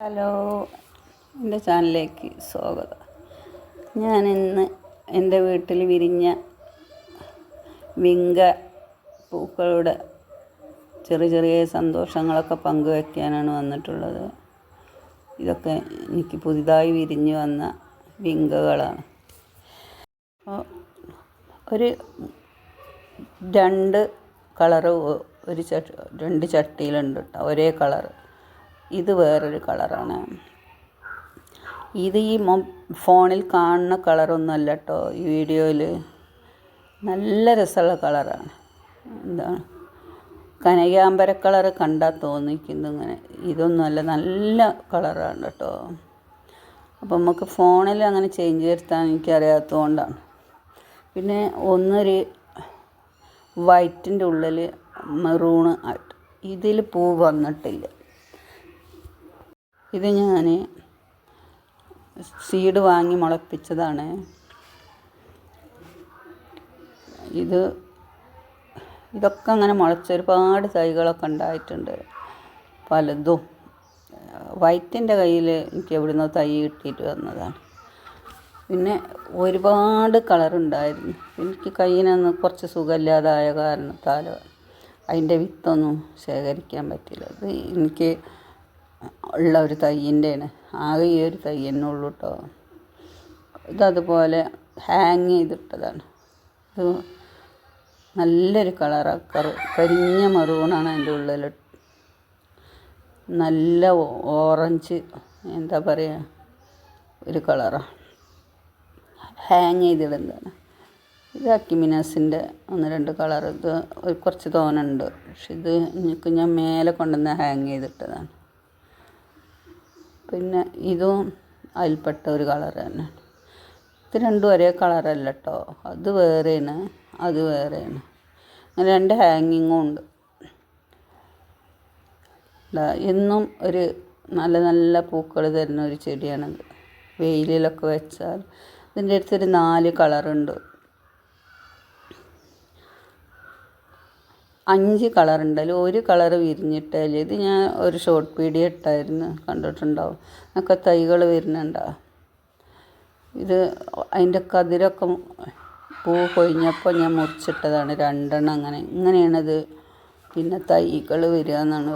Hello എന്റെ ചാനലിലേക്ക് സ്വാഗതം. ഞാൻ ഇന്ന് എന്റെ വീട്ടിൽ വിരിഞ്ഞ വിങ്ക പൂക്കളുടെ ചെറിയ ചെറിയ സന്തോഷങ്ങളൊക്കെ പങ്കുവയ്ക്കാനാണ് വന്നിട്ടുള്ളത്. ഇതൊക്കെ എനിക്ക് പുതിയതായി വിരിഞ്ഞു വന്ന വിങ്കകളാണ്. അപ്പോൾ ഒരു രണ്ട് കളറ് ഒരു ചട്ടി രണ്ട് ചട്ടിയിലുണ്ട് കേട്ടോ ഒരേ കളറ്. ഇത് വേറൊരു കളറാണ്. ഇത് ഈ മൊ ഫോണിൽ കാണുന്ന കളറൊന്നുമല്ല കേട്ടോ ഈ വീഡിയോയിൽ നല്ല രസമുള്ള കളറാണ്. എന്താണ് കനകാമ്പര കളർ കണ്ടാൽ തോന്നിക്കുന്നു ഇങ്ങനെ. ഇതൊന്നുമല്ല നല്ല കളറാണ് കേട്ടോ അപ്പം നമുക്ക് ഫോണിൽ അങ്ങനെ ചേഞ്ച് വരുത്താൻ എനിക്കറിയാത്തതുകൊണ്ടാണ്. പിന്നെ ഒന്നൊരു വൈറ്റിന്റെ ഉള്ളിൽ മെറൂണ് ആയിട്ട്. ഇതിൽ പൂ വന്നിട്ടില്ല. ഇത് ഞാൻ സീഡ് വാങ്ങി മുളപ്പിച്ചതാണ്. ഇത് ഇതൊക്കെ അങ്ങനെ മുളച്ച ഒരുപാട് തൈകളൊക്കെ ഉണ്ടായിട്ടുണ്ട്. പലതും. വൈറ്റിന്റെ കയ്യിൽ എനിക്ക് എവിടുന്നോ തൈ കിട്ടിയിട്ട് വന്നതാണ്. പിന്നെ ഒരുപാട് കളറുണ്ടായിരുന്നു എനിക്ക് കയ്യിനൊന്ന് കുറച്ച് സുഖമില്ലാതായ കാരണത്താൽ അതിന്റെ വിത്തൊന്നും ശേഖരിക്കാൻ പറ്റില്ല അത് എനിക്ക് ഉള്ള ഒരു തയ്യന്റെയാണ്. ആകെ ഈ ഒരു തൈ തന്നെ ഉള്ളൂ കേട്ടോ ഇതതുപോലെ ഹാങ് ചെയ്തിട്ടതാണ്. ഇത് നല്ലൊരു കളറാണ് കറു കരിഞ്ഞ മറൂണാണ് അതിന്റെ ഉള്ളിൽ. നല്ല ഓറഞ്ച് എന്താ പറയുക ഒരു കളറാണ് ഹാങ് ചെയ്തിടുന്നതാണ്. ഇത് അക്കിമിനാസിന്റെ ഒന്ന് രണ്ട് കളർ ഇത് കുറച്ച് തോനുണ്ട് പക്ഷെ ഇത് ഞാൻ മേലെ കൊണ്ടുവന്ന് ഹാങ് ചെയ്തിട്ടതാണ്. പിന്നെ ഇതും അതിൽപ്പെട്ട ഒരു കളർ തന്നെ. ഇത് രണ്ടും ഒരേ കളറല്ല കേട്ടോ അത് വേറെയാണ് അത് വേറെയാണ്. അങ്ങനെ രണ്ട് ഹാങ്ങിങ്ങും ഉണ്ട്. എന്നും ഒരു നല്ല നല്ല പൂക്കൾ തരുന്ന ഒരു ചെടിയാണത്. വെയിലിലൊക്കെ വെച്ചാൽ. ഇതിന്റെ അടുത്തൊരു നാല് കളറുണ്ട് അഞ്ച് അതിൽ ഒരു കളർ വിരിഞ്ഞിട്ടല്ലേ ഇത് ഞാൻ ഒരു ഷോർട്ട് വീഡിയോ ഇട്ടായിരുന്നു. കണ്ടിട്ടുണ്ടാവും. ഒക്കെ തൈകൾ വരുന്നുണ്ടോ? ഇത് അതിന്റെ കതിരൊക്കെ പൂ കൊഴിഞ്ഞപ്പോൾ ഞാൻ മുറിച്ചിട്ടതാണ്. രണ്ടെണ്ണം അങ്ങനെ. ഇങ്ങനെയാണത്. പിന്നെ തൈകൾ വരിക എന്നാണ്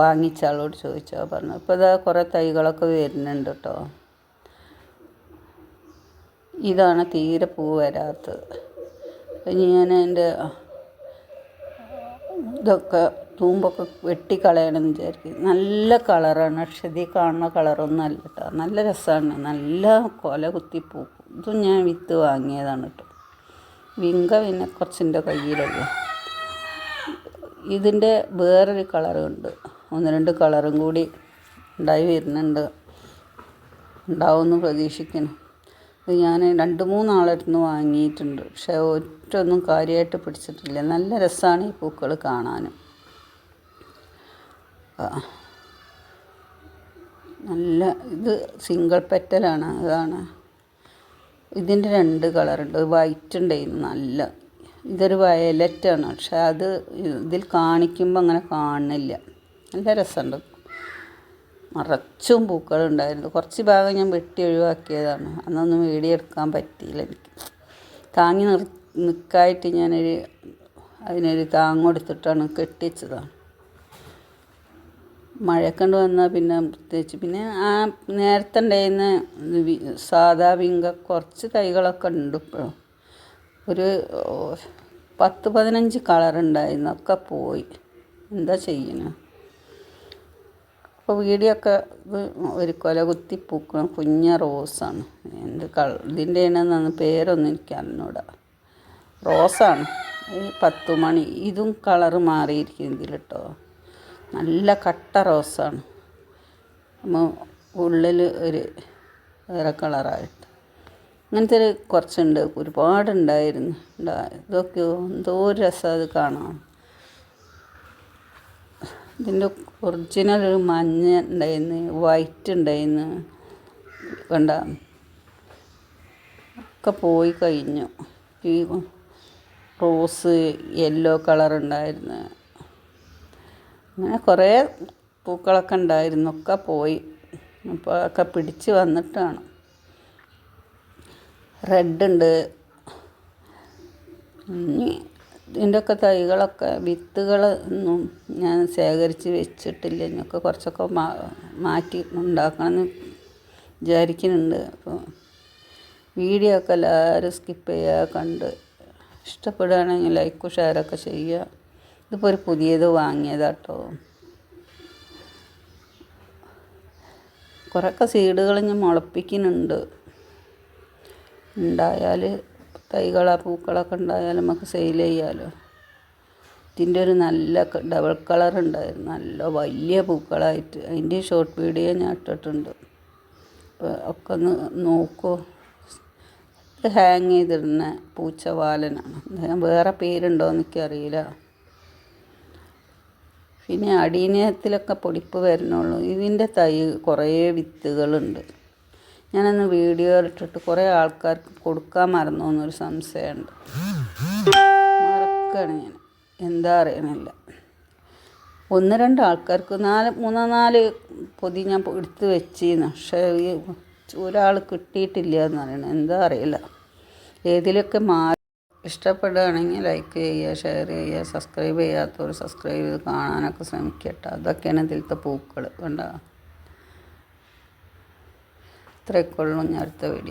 വാങ്ങിച്ച ആളോട് ചോദിച്ചാൽ പറഞ്ഞു അപ്പോൾ ഇതാ കുറേ തൈകളൊക്കെ വരുന്നുണ്ട് കേട്ടോ ഇതാണ് തീരെ പൂ വരാത്തത്. ഇനി ഞാൻ എന്റെ ഇതൊക്കെ തൂമ്പൊക്കെ വെട്ടിക്കളയണം എന്ന് വിചാരിക്കും. നല്ല കളറാണ്. അക്ഷതി കാണുന്ന കളറൊന്നും കേട്ടോ നല്ല രസമാണ്. നല്ല കൊല കുത്തി പൂക്കും ഇതും ഞാൻ വിത്ത് വാങ്ങിയതാണ് കേട്ടോ വിങ്ക പിന്നെ കുറച്ചിന്റെ കയ്യിലുള്ളൂ. ഇതിന്റെ വേറൊരു കളറുണ്ട്. ഒന്ന് രണ്ട് കളറും കൂടി ഉണ്ടായി വരുന്നുണ്ട്. ഉണ്ടാവുമെന്ന് പ്രതീക്ഷിക്കുന്നു. ഞാൻ രണ്ട് മൂന്നാളടുത്ത് വാങ്ങിയിട്ടുണ്ട്. പക്ഷേ ഒറ്റൊന്നും കാര്യമായിട്ട് പിടിച്ചിട്ടില്ല. നല്ല രസമാണ് ഈ പൂക്കൾ കാണാനും. നല്ല ഇത് സിംഗിൾ പെറ്റലാണ്. അതാണ്. ഇതിന്റെ രണ്ട് കളറുണ്ട്. വൈറ്റ് ഉണ്ടായിരുന്നു നല്ല. ഇതൊരു വയലറ്റാണ്. പക്ഷെ അത് ഇതിൽ കാണിക്കുമ്പോൾ അങ്ങനെ കാണുന്നില്ല. നല്ല രസമുണ്ട്. നിറച്ചും പൂക്കളുണ്ടായിരുന്നു. കുറച്ച് ഭാഗം ഞാൻ വെട്ടി ഒഴിവാക്കിയതാണ്. അന്നൊന്നും വീഡിയോ എടുക്കാൻ പറ്റിയില്ല എനിക്ക്. താങ്ങി നിർ നിൽക്കായിട്ട് ഞാനൊരു അതിനൊരു താങ്ങ് കൊടുത്തിട്ടാണ് കെട്ടിച്ചതാണ്. മഴക്കണ്ട് വന്നാൽ പിന്നെ പ്രത്യേകിച്ച് പിന്നെ ആ നേരത്തെ ഉണ്ടായിരുന്ന സാധാ വിങ്ക കുറച്ച് തൈകളൊക്കെ ഉണ്ട് ഇപ്പോഴും. ഒരു പത്ത് പതിനഞ്ച് കളറുണ്ടായിരുന്നു ഒക്കെ പോയി. എന്താ ചെയ്യുന്നത് അപ്പോൾ വീഡിയോ ഒക്കെ ഒരു കൊല കുത്തി പൂക്കണ കുഞ്ഞ റോസാണ്. എന്ത് കള ഇതിന്റെ ആണെന്ന് പേരൊന്നും എനിക്ക് അറിഞ്ഞൂടാ. റോസാണ്. ഈ പത്തു മണി ഇതും കളറ് മാറിയിരിക്കും ഇതിൽ കേട്ടോ നല്ല കട്ട റോസാണ്. ഉള്ളിൽ ഒരു വേറെ കളറായിട്ട്. അങ്ങനത്തെ ഒരു കുറച്ചുണ്ട് ഒരുപാടുണ്ടായിരുന്നു. ഇതൊക്കെയോ എന്തോ ഒരു രസം അത് കാണാം ഇതിന്റെ ഒറിജിനൽ ഒരു മഞ്ഞ ഉണ്ടായിരുന്നു വൈറ്റ് ഉണ്ടായിരുന്നു. കണ്ട? ഒക്കെ പോയി കഴിഞ്ഞു. ഈ റോസ് യെല്ലോ കളർ ഉണ്ടായിരുന്നു. അങ്ങനെ കുറേ പൂക്കളൊക്കെ ഉണ്ടായിരുന്നു. ഒക്കെ പോയി. അപ്പോൾ ഒക്കെ പിടിച്ച് വന്നിട്ടാണ്. റെഡ് ഉണ്ട്. ഇനി ഇതിന്റെയൊക്കെ തൈകളൊക്കെ വിത്തുകൾ ഒന്നും ഞാൻ ശേഖരിച്ച് വെച്ചിട്ടില്ല. ഇനിയൊക്കെ കുറച്ചൊക്കെ മാറ്റി മാറ്റി ഉണ്ടാക്കണമെന്ന് വിചാരിക്കുന്നുണ്ട്. അപ്പോൾ വീഡിയോ ഒക്കെ എല്ലാവരും സ്കിപ്പ് ചെയ്യുക കണ്ട് ഇഷ്ടപ്പെടുകയാണെങ്കിൽ ലൈക്കും ഷെയറൊക്കെ ചെയ്യുക. ഇതിപ്പോൾ ഒരു പുതിയത് വാങ്ങിയതാട്ടോ. കുറേയൊക്കെ സീഡുകൾ ഞാൻ മുളപ്പിക്കുന്നുണ്ട്. ഉണ്ടായാൽ തൈകളാ പൂക്കളൊക്കെ ഉണ്ടായാൽ നമുക്ക് സെയിൽ ചെയ്യാമല്ലോ ഇതിന്റെ ഒരു നല്ല ഡബിൾ കളർ ഉണ്ടായിരുന്നു. നല്ല വലിയ പൂക്കളായിട്ട്. അതിന്റെ ഷോർട്ട് വീഡിയോ ഞാൻ ഇട്ടിട്ടുണ്ട്. അപ്പോൾ ഒക്കെ ഒന്ന് നോക്കൂ. ഇത് ഹാങ് ചെയ്തിടുന്ന പൂച്ചവാലനാണ്. വേറെ പേരുണ്ടോയെന്ന് എനിക്കറിയില്ല പിന്നെ അടീനയത്തിലൊക്കെ പൊടിപ്പ് വരുന്നുള്ളൂ. ഇതിന്റെ തൈ കുറേ വിത്തുകളുണ്ട്. ഞാനന്ന് വീഡിയോ ഇട്ടിട്ട് കുറേ ആൾക്കാർക്ക് കൊടുക്കാൻ മറന്നു എന്നൊരു സംശയമുണ്ട്. മറക്കാണ് ഞാൻ. എന്താ അറിയണില്ല. ഒന്ന് രണ്ട് ആൾക്കാർക്ക് നാല് മൂന്നോ നാല് പൊതി ഞാൻ എടുത്ത് വെച്ചിരുന്നു പക്ഷേ ഒരാൾ കിട്ടിയിട്ടില്ല എന്ന് പറയണത് എന്താ അറിയില്ല. ഏതിലൊക്കെ മാറി ഇഷ്ടപ്പെടുകയാണെങ്കിൽ ലൈക്ക് ചെയ്യുക ഷെയർ ചെയ്യുക സബ്സ്ക്രൈബ് ചെയ്യാത്തവർ സബ്സ്ക്രൈബ് ചെയ്ത് കാണാനൊക്കെ ശ്രമിക്കട്ടെ. അതൊക്കെയാണ് ഇതിലത്തെ പൂക്കൾ കണ്ട? ഇത്രയൊക്കെ ഉള്ളൂ ഞാൻ അടുത്ത വീഡിയോ